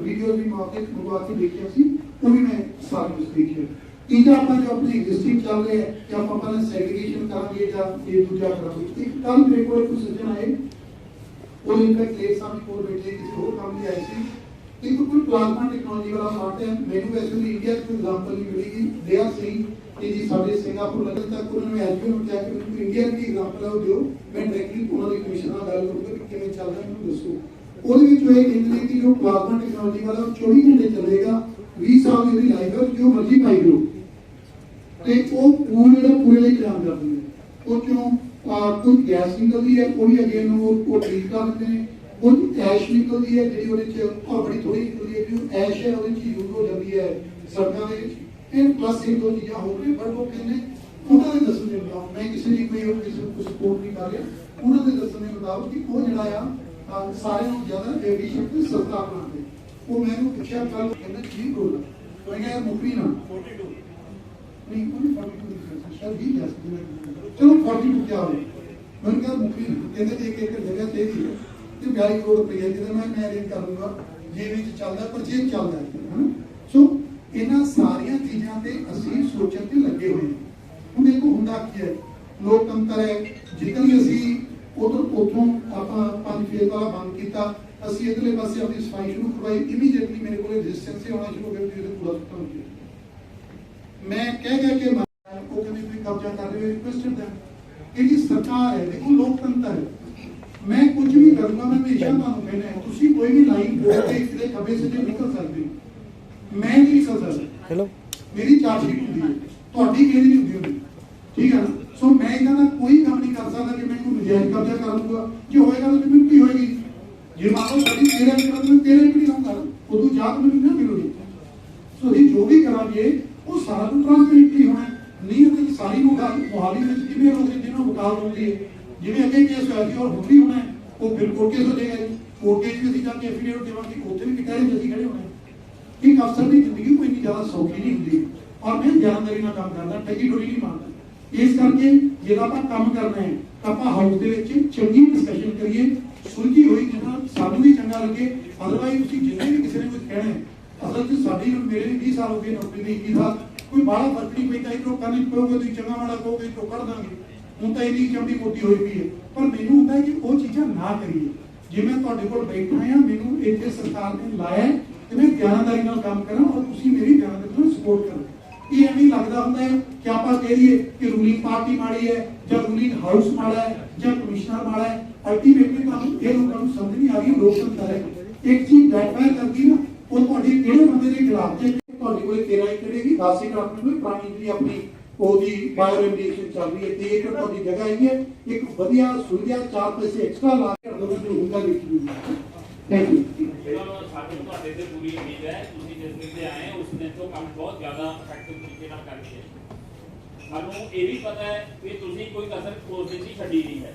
Video ਵੀ ਮੌਕੇ ਮੰਗਵਾ ਕੇ ਦੇਖਿਆ ਸੀ, ਉਹ ਵੀ ਮੈਂ ਸਾਰਾ ਕੁਝ ਦੇਖਿਆ। ਤੀਜਾ ਆਪਾਂ ਜੋ ਆਪਣੀ ਐਗਜ਼ਿਸਟਿੰਗ ਚੱਲ ਰਿਹਾ ਹੈ ਕਿ ਆਪਾਂ ਪਹਿਲਾਂ ਸੈਗਰੀਗੇਸ਼ਨ ਕਰਾਂਗੇ ਜਾਂ ਇਹ ਦੂਜਾ ਕਰਾਂਗੇ। ਇੱਕ ਕੱਲ ਮੇਰੇ ਕੋਲ ਕੁਝ ਸੱਜਣ ਆਏ, ਉਹ ਇਨਕਾ ਕੇਸ ਸਾਹਮਣੇ ਕੋਲ ਬੈਠੇ, ਕਿਸੇ ਹੋਰ ਕੰਮ ਲਈ ਆਏ ਸੀ। ਇੱਕ ਕੋਈ ਪਲਾਜ਼ਮਾ ਟੈਕਨੋਲੋਜੀ ਵਾਲਾ ਪਾਰਟ ਹੈ, ਮੈਨੂੰ ਵੈਸੇ ਵੀ ਇੰਡੀਆ ਤੋਂ ਐਗਜ਼ਾਮਪਲ ਨਹੀਂ ਮਿਲੇਗੀ ਦੇ ਆਰ ਸੇਇੰਗ ਕਿ ਜੀ ਸਾਡੇ ਸਿੰਗਾਪੁਰ ਲੱਗਣ ਤੱਕ ਉਹਨਾਂ ਨੇ ਐਜੂਕੇ ਨੂੰ ਕਿਹਾ ਕਿ ਮੈਨੂੰ ਇੰਡੀਆ ਦੀ ਐਗਜ਼ਾਮਪਲ ਹੈ ਉਹ ਦਿਓ ਮੈਂ ਡਾਇਰੈਕਟਲੀ ਉਹਨਾਂ ਦੀ ਕਮਿਸ਼ਨ ਨਾਲ ਗੱਲ ਕਰੂੰਗਾ ਕਿ ਕਿਵੇਂ ਚੱਲਦਾ ਮੈਨੂੰ ਦੱਸੋ। ਉਹਦੇ ਵਿੱਚ ਉਹ ਇਹ ਕਹਿੰਦੇ ਨੇ ਕਿ ਜੋ ਪਲਾਜ਼ਮਾ ਟੈਕਨੋਲੋਜੀ ਵਾਲਾ ਉਹ 24 ਘੰਟੇ ਚੱਲੇਗਾ 20 ਸਾਲ ਦੀ ਇਹਦੀ ਲਾਈਫ ਹੈ ਜੋ ਮਰਜ਼ੀ ਪਾਈ ਕਰੋ ਤੇ ਉਹ ਪੂਰੇ ਦਾ ਪੂਰੇ ਲਈ ਕੰਮ ਕਰਦੇ ਨੇ। ਉਹ ਚੋਂ ਅਹ, ਕੁਝ ਗੈਸ ਨਿਕਲਦੀ ਹੈ ਉਹ ਵੀ ਅਗੇ ਨੂੰ ਉਹ ਉਹ ਠੀਕ ਕਰ ਦਿੰਦੇ ਨੇ। ਕੁਝ ਐਸ਼ ਨਿਕਲਦੀ ਹੈ ਜਿਹੜੀ ਉਹਦੇ ਚ ਉਹ ਬੜੀ ਥੋੜੀ ਨਿਕਲਦੀ ਹੈ ਜੋ ਐਸ਼ ਹੈ ਉਹਦੇ ਚ ਯੂਜ਼ ਹੋ ਜਾਂਦੀ ਹੈ ਸੜਕਾਂ ਦੇ ਵਿੱਚ। ਇਹ ਪਲੱਸ ਇੱਕ ਦੋ ਚੀਜ਼ਾਂ ਹੋ ਗਈਆਂ ਪਰ ਉਹ ਕਹਿੰਦੇ ਉਹਨਾਂ ਦੇ ਦੱਸਣ ਦੇ ਮੁਤਾਬਕ ਮੈਂ ਕਿਸੇ ਦੀ ਕੋਈ ਉਹ ਕਿਸੇ ਨੂੰ ਸਪੋਰਟ ਨਹੀਂ ਕਰ ਰਿਹਾ। ਉਹਨਾਂ ਦੇ ਦੱਸਣ ਦੇ ਮੁਤਾਬਕ ਕਿ ਉਹ ਜਿਹੜਾ ਆ ਸਾਰਿਆਂ ਨੂੰ ਜ਼ਿਆਦਾ ਐਡੀਸ਼ਨ ਤੇ ਸਸਤਾ ਬਣਾਉਂਦੇ ਉਹ ਮੈਨੂੰ ਪੁੱਛਿਆ ਕੱਲ ਕਹਿੰਦਾ ਕੀ ਬੋਲਦਾ ਮੈਂ ਕਿਹਾ ਮੁੱਕਰੀ ਨਾ। 42 ਨਹੀਂ ਉਹਨੇ 42 ਦੀ ਸ਼ਾਇਦ ਦੱਸ ਦਿਨਾ ਚਲੋ 42 ਕਿਆ ਹੋਵੇ ਮੈਨੂੰ ਕਿਹਾ ਮੁੱਕੀ ਕਹਿੰਦੇ ਇੱਕ ਇੱਕ ਜਗ੍ਹਾ ਤੇ ਹੀ ਹੈ। ਤੇ 42 ਕਰੋੜ ਰੁਪਏ ਜਿਹਦਾ ਮੈਂ ਮੈਂ ਅਰੇਂਜ ਕਰ ਲੂੰਗਾ। ਜੇ ਵਿੱਚ ਚੱਲਦਾ ਪਰ ਜੇ ਚੱਲਦਾ ਹੈ। ਸੋ ਇਹਨਾਂ ਸਾਰੀਆਂ ਚੀਜ਼ਾਂ ਤੇ ਅਸੀਂ ਸੋਚਣ ਤੇ ਲੱਗੇ ਹੋਏ ਹਾਂ। ਹੁਣ ਦੇਖੋ ਹੁੰਦਾ ਕੀ ਹੈ? ਲੋਕਤੰਤਰ ਹੈ। ਵੀ ਅਸੀਂ ਉਧਰ ਉਥੋਂ ਆਪਾਂ ਪੰਜ ਫੇਜ਼ ਵਾਲਾ ਬੰਦ ਕੀਤਾ ਅਸੀਂ ਇਧਰਲੇ ਪਾਸੇ ਆਪਣੀ ਸਫ਼ਾਈ ਸ਼ੁਰੂ ਕਰਵਾਈ ਇਮੀਡੀਏਟਲੀ ਮੇਰੇ ਕੋਲ ਰੈਜ਼ਿਸਟੈਂਸ ਹੀ ਆਉਣਾ ਸ਼ੁਰੂ ਹੋ ਗਿਆ ਵੀ ਇਹਦੇ ਪੂਰਾ ਖਤਮ ਹੋ ਗਿਆ ਮੈਂ ਕਹਿ ਗਿਆ ਕਿ ਉਹ ਕਹਿੰਦੇ ਤੁਸੀਂ ਕਬਜ਼ਾ ਕਰ ਰਹੇ ਹੋ ਰਿਕੁਐਸਟਡ ਦਾ ਇਹ ਜੀ ਸਰਕਾਰ ਹੈ ਦੇਖੋ ਲੋਕਤੰਤਰ ਹੈ। ਮੈਂ ਕੁਝ ਵੀ ਕਰੂੰਗਾ ਮੈਂ ਹਮੇਸ਼ਾ ਤੁਹਾਨੂੰ ਕਹਿਣਾ ਹੈ ਤੁਸੀਂ ਕੋਈ ਵੀ ਲਾਈਨ ਬੋਲ ਕੇ ਕਿਤੇ ਖੱਬੇ ਸੱਜੇ ਨਿਕਲ ਸਕਦੇ ਹੋ। ਮੈਂ ਨਹੀਂ ਨਿਕਲ ਸਕਦਾ। ਹੈਲੋ ਮੇਰੀ ਚਾਰ ਸ਼ੀਟ ਹੁੰਦੀ ਹੈ। ਤੁਹਾਡੀ ਨਹੀਂ ਹੁੰਦੀ ਹੁੰਦੀ ਠੀਕ ਹੈ ਨਾ ਸੋ ਮੈਂ ਇਹਨਾਂ ਦਾ ਕੋਈ ਕੰਮ ਨਹੀਂ ਕਰ ਸਕਦਾ ਕਿ ਕਰ ਲੂੰਗਾ ਜੇ ਹੋਏਗਾ ਤਾਂ ਮੈਨੂੰ ਹੋਏਗੀ? ਜੇ ਮੰਨ ਲਓ ਸਾਡੀ 13 ਏਕੜ ਤਾਂ ਮੈਂ 13 ਏਕੜ ਉਦੋਂ ਜਾ ਮੈਨੂੰ ਨਾ ਮਿਲੂਗੀ? ਸੋ ਅਸੀਂ ਜੋ ਵੀ ਕਰਾਂਗੇ, ਉਹ ਸਾਰਾ ਕੁਝ ਟ੍ਰਾਂਸਪੇਰੈਂਟਲੀ ਹੋਣਾ ਨਹੀਂ ਉਹਦੇ ਸਾਰੀ ਮੁਕਾਲ ਮੁਹਾਲੀ ਵਿੱਚ ਕਿਵੇਂ ਲੋਕ ਜਿਹਨਾਂ ਨੂੰ ਮੁਕਾਲ ਹੁੰਦੀ ਹੈ? ਜਿਵੇਂ ਅੱਗੇ ਕੇਸ ਹੋਇਆ ਸੀ, ਔਰ ਹੁਣ ਵੀ ਹੋਣਾ ਉਹ ਫਿਰ ਕੋਰਟ ਕੇਸ ਹੋ ਜਾਏਗਾ ਕੋਰਟ ਕੇਸ ਵੀ ਅਸੀਂ ਜਾ ਕੇ ਐਫੀਡੇਵਿਟ ਦੇਵਾਂਗੇ, ਉੱਥੇ ਵੀ ਕਿਹੜੇ ਅਸੀਂ ਖੜੇ ਹੋਣਾ ਇੱਕ ਅਫਸਰ ਦੀ ਜ਼ਿੰਦਗੀ ਕੋਈ ਇੰਨੀ ਜ਼ਿਆਦਾ ਸੌਖੀ ਨਹੀਂ ਹੁੰਦੀ। ਔਰ ਮੈਂ ਜਾਣਦਾਰੀ ਨਾਲ ਕੰਮ ਕਰਦਾ ਠੱਗੀ ਠੋਰੀ ਨਹੀਂ ਮੰਨਦਾ ਇਸ ਕਰਕੇ ਜਿਹੜਾ ਆਪਾਂ ਕੰਮ ਕਰਨਾ ਹੈ ਆਪਾਂ ਹਾਊਸ ਦੇ ਵਿੱਚ ਚੰਗੀ ਡਿਸਕਸ਼ਨ ਕਰੀਏ, ਸੁਲਝੀ ਹੋਈ ਜਿਹਨਾਂ ਸਾਨੂੰ ਵੀ ਚੰਗਾ ਲੱਗੇ ਅਦਰਵਾਈਜ਼ ਤੁਸੀਂ ਜਿੰਨੇ ਵੀ ਕਿਸੇ ਨੇ ਕੁਝ ਕਹਿਣਾ ਹੈ, ਅਸਲ 'ਚ ਸਾਡੀ ਮੇਰੇ ਵੀ 20 ਸਾਲ ਹੋ ਗਏ, ਨੌਕਰੀ ਦੇ 21 ਸਾਲ, ਕੋਈ ਬਾਹਲਾ ਫ਼ਰਕ ਨਹੀਂ ਪੈਂਦਾ ਇੱਕ ਲੋਕਾਂ ਨੂੰ ਕਹੋਗੇ, ਤੁਸੀਂ ਚੰਗਾ ਮਾੜਾ ਕਹੋਗੇ ਤਾਂ ਕੱਢ ਦਾਂਗੇ। ਹੁਣ ਤਾਂ ਇੰਨੀ ਚੰਡੀ ਮੋਟੀ ਹੋਈ ਪਈ ਹੈ। ਪਰ ਮੈਨੂੰ ਹੁੰਦਾ ਹੈ ਕਿ ਉਹ ਚੀਜ਼ਾਂ ਨਾ ਕਰੀਏ। ਜੇ ਮੈਂ ਤੁਹਾਡੇ ਕੋਲ ਬੈਠਾ ਹਾਂ, ਮੈਨੂੰ ਇੱਥੇ ਸਰਕਾਰ ਨੇ ਲਾਇਆ ਤੇ ਮੈਂ ਗਿਆਨਦਾਰੀ ਨਾਲ ਕੰਮ ਕਰਾਂ ਔਰ ਤੁਸੀਂ ਮੇਰੀ ਗਿਆਨਦਾਰੀ ਨਾਲ ਸਪੋਰਟ ਕਰੋ। ਇਹ ਐਵੇਂ ਲੱਗਦਾ ਹੁੰਦਾ ਹੈ ਕਿ ਆਪਾਂ ਕਹਿ ਦਈਏ ਕਿ ਰੂਲਿੰਗ ਪਾਰਟੀ ਮਾੜੀ ਹੈ ਜਾਂ ਰੂਲਿੰਗ ਹਾਊਸ ਮਾੜਾ ਹੈ ਜਾਂ ਕਮਿਸ਼ਨਰ ਮਾੜਾ ਹੈ ਅਲਟੀਮੇਟਲੀ ਤੁਹਾਨੂੰ ਇਹ ਲੋਕਾਂ ਨੂੰ ਸਮਝ ਨਹੀਂ ਆ ਰਹੀ ਲੋਕਤੰਤਰ ਹੈ ਇੱਕ ਚੀਜ਼ ਬੈਠਾ ਕਰਦੀ ਨਾ ਉਹ ਤੁਹਾਡੀ ਕਿਹੜੇ ਬੰਦੇ ਦੇ ਖਿਲਾਫ ਜੇ ਤੁਹਾਡੇ ਕੋਲੇ 13 ਏਕੜ ਹੈਗੀ 10 ਏਕੜ ਆਪਣੇ ਕੋਲ ਪੁਰਾਣੀ ਜਿਹੜੀ ਆਪਣੀ ਉਹਦੀ ਬਾਇਓ ਰੈਡੀਏਸ਼ਨ ਚੱਲ ਰਹੀ ਹੈ ਤੇ ਏਕੜ ਤੁਹਾਡੀ ਜਗ੍ਹਾ ਹੈਗੀ ਹੈ, ਇੱਕ ਵਧੀਆ, ਸੁਵਿਧਾ, ਚਾਰ ਪੈਸੇ ਐਕਸਟਰਾ ਲਾ ਕੇ ਅਗਰ ਉਹ ਹੁੰਦਾ ਲਿਖੀ ਥੈਂਕ ਯੂ ਚਲੋ ਸਾਨੂੰ ਤੁਹਾਡੇ ਤੇ ਪੂਰੀ ਉਮੀਦ ਹੈ ਤੁਸੀਂ ਜਿਸ ਦਿਨ ਤੇ ਆਏ ਹੋ ਉਸ ਦਿਨ ਤੋਂ ਕੰਮ ਬਹੁਤ ਜ਼ਿਆਦਾ ਇਫੈਕਟਿਵ ਤਰੀਕੇ ਨਾਲ ਕਰਕੇ ਸਾਨੂੰ ਇਹ ਵੀ ਪਤਾ ਹੈ ਕਿ ਤੁਸੀਂ ਕੋਈ ਕਸਰ ਕੋਸ਼ਿਸ਼ ਨਹੀਂ ਛੱਡੀ ਨਹੀਂ ਹੈ।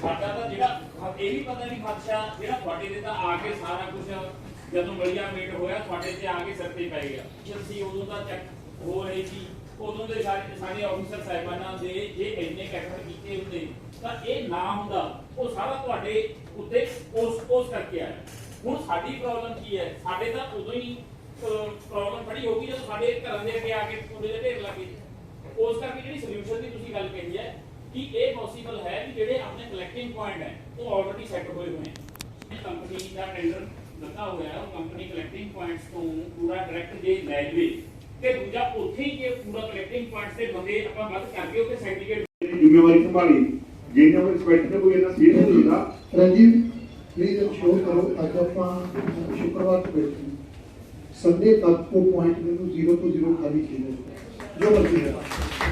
ਸਾਡਾ ਤਾਂ ਜਿਹੜਾ ਇਹ ਵੀ ਪਤਾ ਵੀ ਖਦਸ਼ਾ ਜਿਹੜਾ ਤੁਹਾਡੇ ਤੇ ਤਾਂ ਆ ਕੇ ਸਾਰਾ ਕੁਝ ਜਦੋਂ ਬੜੀਆ ਮੀਟ ਹੋਇਆ, ਤੁਹਾਡੇ ਤੇ ਆ ਕੇ ਸਿਰ ਤੇ ਪੈ ਗਿਆ। ਕਿ ਅਸੀਂ ਉਦੋਂ ਦਾ ਚੈੱਕ ਹੋ ਰਹੀ ਸੀ, ਉਦੋਂ ਦੇ ਸਾਰੇ ਸਾਡੇ ਆਫੀਸਰ ਸਾਹਿਬਾਨਾਂ ਦੇ ਜੇ ਇੰਨੇ ਕੈਫਰ ਕੀਤੇ ਹੁੰਦੇ, ਤਾਂ ਇਹ ਨਾ ਹੁੰਦਾ, ਉਹ ਸਾਰਾ ਤੁਹਾਡੇ ਉੱਤੇ ਉਸ ਉਸ ਕਰਕੇ ਆਇਆ। ਹੁਣ ਸਾਡੀ ਪ੍ਰੋਬਲਮ ਕੀ ਹੈ? ਸਾਡੇ ਤਾਂ ਉਦੋਂ ਹੀ ਪ੍ਰੋਬਲਮ ਖੜੀ ਹੋ ਗਈ ਜਦੋਂ ਸਾਡੇ ਘਰਾਂ ਦੇ ਅੱਗੇ ਆ ਕੇ ਕੂੜੇ ਦੇ ਢੇਰ ਲੱਗੇ ਉਸ ਕਰਕੇ ਜਿਹੜੀ ਸੋਲੂਸ਼ਨ ਦੀ ਤੁਸੀਂ ਗੱਲ ਕਹੀ ਹੈ ਕਿ ਇਹ ਪੋਸੀਬਲ ਹੈ ਵੀ ਜਿਹੜੇ ਆਪਣੇ ਕਲੈਕਟਿੰਗ ਪੁਆਇੰਟ ਹੈ ਉਹ ਆਲਰੇਡੀ ਸੈੱਟ ਹੋਏ ਹੋਏ ਹੈ ਕੰਪਨੀ ਦਾ ਟੈਂਡਰ ਲੱਗਾ ਹੋਇਆ ਹੈ ਉਹ ਕੰਪਨੀ ਕਲੈਕਟਿੰਗ ਪੁਆਇੰਟਸ ਤੋਂ ਪੂਰਾ ਡਾਇਰੈਕਟ ਜੇ ਲੈ ਜਵੇ ਤੇ ਦੂਜਾ ਉੱਥੇ ਹੀ ਜੇ ਪੂਰਾ ਕਲੈਕਟਿੰਗ ਪੁਆਇੰਟਸ ਦੇ ਬੰਦੇ ਆਪਾਂ ਵੱਧ ਕਰਕੇ ਉੱਥੇ ਸਰਟੀਫਿਕੇਟ ਦੀ ਜ਼ਿੰਮੇਵਾਰੀ ਸੰਭਾਲੀ। ਜੇ ਨਾ ਇੰਸਪੈਕਟਰ ਨੇ ਕੋਈ ਇੰਨਾ ਸੀਰੀਅਸ ਨਹੀਂ ਹੁੰਦਾ। ਰਣਜੀਤ ਪਲੀਜ਼ ਸ਼ੋਅ ਕਰੋ ਅੱਜ ਆਪਾਂ ਸ਼ੁੱਕਰਵਾਰ ਤੋਂ ਬੈਠੇ ਹਾਂ ਸੰਡੇ ਤੱਕ ਉਹ ਪੁਆਇੰਟ ਮੈਨੂੰ 0 ਤੋਂ 0 ਖਾਲੀ ਚਾਹੀਦਾ ਜੋ ਮਰਜ਼ੀ ਹੈ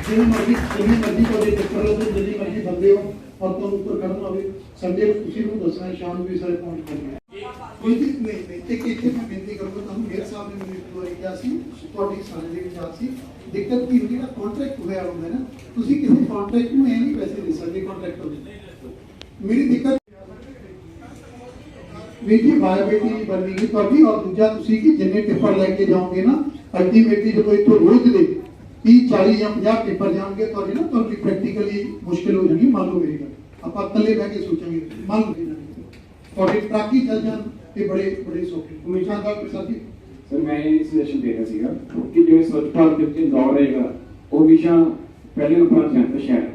ਜਿਵੇਂ ਮਰਜ਼ੀ ਜਿਵੇਂ ਮਰਜ਼ੀ ਤੁਹਾਡੇ ਚੱਕਰ ਲੱਗੇ ਜਿੰਨੀ ਮਰਜ਼ੀ ਬੰਦੇ ਹੋ ਔਰ ਤੁਹਾਨੂੰ ਉੱਪਰ ਕਰਨਾ ਹੋਵੇ ਸੰਡੇ ਨੂੰ ਤੁਸੀਂ ਨੂੰ ਦੱਸਣਾ ਹੈ, ਸ਼ਾਮ ਨੂੰ ਵੀ ਸਾਰੇ ਪੁਆਇੰਟ ਕਰਨੇ ਕੋਈ ਦਿੱਕਤ ਨਹੀਂ ਨਹੀਂ ਇੱਕ ਇੱਥੇ ਮੈਂ ਬੇਨਤੀ ਕਰੂੰਗਾ ਤੁਹਾਨੂੰ ਮੇਰ ਸਾਹਿਬ ਨੇ ਮੈਨੂੰ ਇੱਕ ਵਾਰੀ ਕਿਹਾ ਸੀ ਤੁਹਾਡੀ ਸਾਰੇ ਦੇ ਵਿਚਾਰ ਸੀ ਦਿੱਕਤ ਕੀ ਹੁੰਦੀ ਹੈ ਕੰਟਰੈਕਟ ਹੋਇਆ ਹੁੰਦਾ ਹੈ ਨਾ ਤੁਸੀਂ ਕਿਸੇ ਕੰਟਰੈਕਟ ਨੂੰ ਇਹ ਨਹੀਂ ਪੈਸੇ ਦੇ ਸਕਦੇ ਕੰਟਰੈਕਟਰ ਨੂੰ ਮੇਰੀ ਦਿੱਕਤ ਵੀ ਜੀ ਵਾਇਬਿਲਿਟੀ ਨਹੀਂ ਬਣਨੀ ਗੀ ਤੁਹਾਡੀ ਔਰ ਦੂਜਾ ਤੁਸੀਂ ਕਿ ਜਿੰਨੇ ਪੇਪਰ ਲੈ ਕੇ ਜਾਓਗੇ ਨਾ ਅਲਟੀਮੇਟਲੀ ਜਦੋਂ ਇੱਥੋਂ ਰੋਜ਼ ਦੇ 30 40 ਜਾਂ 50 ਪੇਪਰ ਜਾਣਗੇ, ਤੁਹਾਡੇ ਨਾ ਤੁਹਾਡੀ ਪ੍ਰੈਕਟੀਕਲੀ ਮੁਸ਼ਕਿਲ ਹੋ ਜਾਣੀ, ਮੰਨ ਲਓ ਮੇਰੀ ਗੱਲ। ਆਪਾਂ ਇਕੱਲੇ ਬਹਿ ਕੇ ਸੋਚਾਂਗੇ, ਮੰਨ ਲਓ ਇਹਨਾਂ ਦੀ। ਤੁਹਾਡੇ ਟਰੱਕ ਹੀ ਚੱਲ ਜਾਣ, ਇਹ ਬੜੇ ਬੜੇ ਸੌਖੇ। ਹਮੇਸ਼ਾ ਦਾ ਸਰ ਜੀ। ਸਰ, ਮੈਂ ਇਹ ਸੁਜੈਸ਼ਨ ਦੇ ਰਿਹਾ ਸੀਗਾ ਕਿ ਜਿਵੇਂ ਸਵੱਛ ਭਾਰਤ ਦੇ ਵਿੱਚ ਇੰਦੌਰ ਰਹੇਗਾ, ਉਹ ਵਿਸ਼ਾ ਪਹਿਲੇ ਨੰਬਰ ਤੇ ਆਉਂਦਾ ਸ਼ਹਿਰ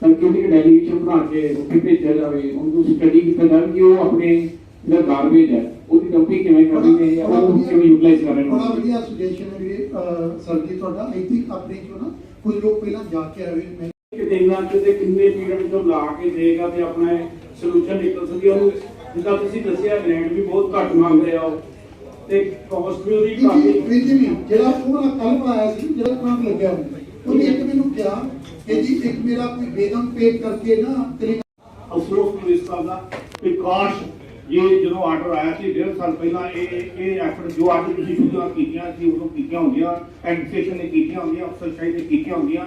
ਤਾਂ ਕਿ ਉਹਦੀ ਡੈਲੀਗੇਸ਼ਨ ਬਣਾ ਕੇ ਉੱਥੇ ਭੇਜਿਆ ਜਾਵੇ, ਉਹਨੂੰ ਸਟੱਡੀ ਕੀਤਾ ਜਾਵੇ ਕਿ ਉਹ ਆਪਣੇ ਜਿਹੜਾ ਗਾਰਬੇਜ ਹੈ ਉਹਦੀ ਡੰਪਿੰਗ ਕਿਵੇਂ ਕਰਨੀ ਹੈ ਜਾਂ ਉਹ ਕਿਵੇਂ ਯੂਟਿਲਾਈਜ਼ ਕਰ ਰਹੇ ਬੜਾ ਨੇ ਵਧੀਆ ਸੁਜੈਸ਼ਨ ਹੈ ਵੀਰੇ ਸਰ ਜੀ ਤੁਹਾਡਾ। ਆਈ ਥਿੰਕ ਆਪਣੇ ਚੋਂ ਨਾ ਕੁਝ ਲੋਕ ਪਹਿਲਾਂ ਜਾ ਕੇ ਆਵੇ ਮੈਂ ਕਿ ਚ ਤੇ ਕਿੰਨੇ ਪੀਰੀਅਡ ਤੋਂ ਲਾ ਕੇ ਦੇਗਾ ਤੇ ਆਪਣਾ ਸੋਲੂਸ਼ਨ ਨਿਕਲ ਸਕਦੀ ਉਹਨੂੰ ਜਿੱਦਾਂ ਤੁਸੀਂ ਦੱਸਿਆ ਗ੍ਰੈਂਡ ਵੀ ਬਹੁਤ ਘੱਟ ਮੰਗਦੇ ਆ ਤੇ ਕਾਸਟ ਵੀ ਉਹਦੀ ਕਾਫੀ ਜਿਹੜਾ ਉਹਨਾਂ ਕੱਲ ਆਇਆ ਸੀ ਜਿਹੜਾ ਕੰਮ ਲੱਗਿਆ ਉਹਨੇ ਇੱਕ ਮੈਨੂੰ ਕਿਹਾ ਕਿ ਜੀ ਇੱਕ ਮੇਰਾ ਕੋਈ ਬੇਗਮ ਪੇ ਕਰਕੇ ਨਾ ਤੇਰੇ ਅਫਸੋਸ ਨੂੰ ਇਸ ਦਾ ਕਿ ਕਾਸ਼ ਇਹ ਜਦੋਂ ਆਰਡਰ ਆਇਆ ਸੀ, ਡੇਢ ਸਾਲ ਪਹਿਲਾਂ ਇਹ ਇਹ ਐਫਰਟ ਜੋ ਅੱਜ ਤੁਸੀਂ ਸ਼ੁਰੂਆਤ ਕੀਤੀਆਂ ਸੀ, ਉਦੋਂ ਕੀਤੀਆਂ ਹੁੰਦੀਆਂ ਐਡਮਿਨਿਸਟ੍ਰੇਸ਼ਨ ਨੇ ਕੀਤੀਆਂ ਹੁੰਦੀਆਂ ਅਫਸਰਸ਼ਾਹੀ ਨੇ ਕੀਤੀਆਂ ਹੁੰਦੀਆਂ,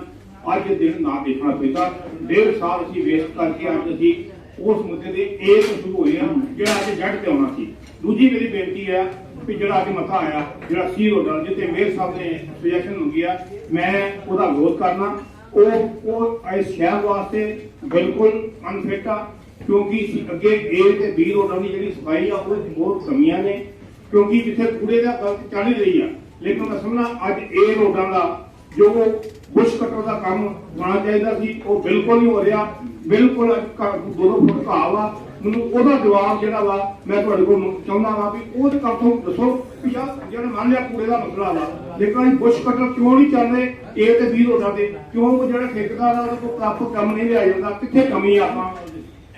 ਅੱਜ ਦਿਨ ਨਾ ਦੇਖਣਾ ਪੈਂਦਾ ਡੇਢ ਸਾਲ ਅਸੀਂ ਵੇਸਟ ਕਰਕੇ ਅੱਜ ਅਸੀਂ ਉਸ ਮੁੱਦੇ ਦੇ ਏ ਸ਼ੁਰੂ ਹੋਏ ਆ, ਜਿਹੜਾ ਅੱਜ ਜੜ ਤੇ ਆਉਣਾ ਸੀ। ਦੂਜੀ ਮੇਰੀ ਬੇਨਤੀ ਹੈ ਕਿ ਜਿਹੜਾ ਅੱਜ ਮਤਾ ਆਇਆ, ਜਿਹੜਾ ਸੀ ਰੋਡਰ ਜਿੱਤੇ ਮੇਅਰ ਸਾਹਿਬ ਨੇ ਸੁਜੈਸ਼ਨ ਮੰਗੀ ਆ, ਮੈਂ ਉਹਦਾ ਵਿਰੋਧ ਕਰਨਾ। ਉਹ ਉਹ ਇਸ ਸ਼ਹਿਰ ਵਾਸਤੇ ਬਿਲਕੁਲ ਅਨਫਿਟ ਆ। ਕਿਉਂਕਿ ਅੱਗੇ ਏ ਤੇ ਬੀ ਰੋਡਾਂ ਦੀ ਜਿਹੜੀ ਸਫ਼ਾਈ ਆ ਉਹ ਬਹੁਤ ਕਮੀਆਂ ਨੇ, ਕਿਉਂਕਿ ਜਿੱਥੇ ਕੂੜੇ ਦਾ ਗਲਤ ਚੱਲ ਰਹੀ ਆ। ਲੇਕਿਨ ਮੈਂ ਸਮਝਣਾ ਅੱਜ ਏ ਰੋਡਾਂ ਦਾ ਜੋ ਬੁਸ਼ ਕਟਰ ਦਾ ਕੰਮ ਹੋਣਾ ਚਾਹੀਦਾ ਸੀ, ਉਹ ਬਿਲਕੁਲ ਨਹੀਂ ਹੋ ਰਿਹਾ। ਬਿਲਕੁਲ ਦੋ ਦੋ ਫੁੱਟ ਘਾਹ ਵਾ। ਮੈਨੂੰ ਉਹਦਾ ਜਵਾਬ ਜਿਹੜਾ ਵਾ, ਮੈਂ ਤੁਹਾਡੇ ਕੋਲ ਚਾਹੁੰਦਾ ਵਾ ਵੀ ਉਹਦੇ ਤੋਂ ਦੱਸੋ ਵੀ ਯਾਰ ਜਿਹੜਾ ਮੰਨ ਲਿਆ ਕੂੜੇ ਦਾ ਮਸਲਾ ਵਾ, ਲੇਕਿਨ ਇਹ ਬੁਸ਼ ਕਟਰ ਕਿਉਂ ਨਹੀਂ ਚੱਲ ਰਹੇ? ਏ ਤੇ ਬੀ ਰੋਡਾਂ ਤੇ। ਕਿਉਂ ਉਹ ਜਿਹੜਾ ਠੇਕੇਦਾਰ ਆ, ਉਹਦੇ ਕੋਲ ਪ੍ਰਾਪਤ ਕੰਮ ਨਹੀਂ ਲਿਆ ਜਾਂਦਾ? ਕਿੱਥੇ ਕਮੀ ਆਪਾਂ?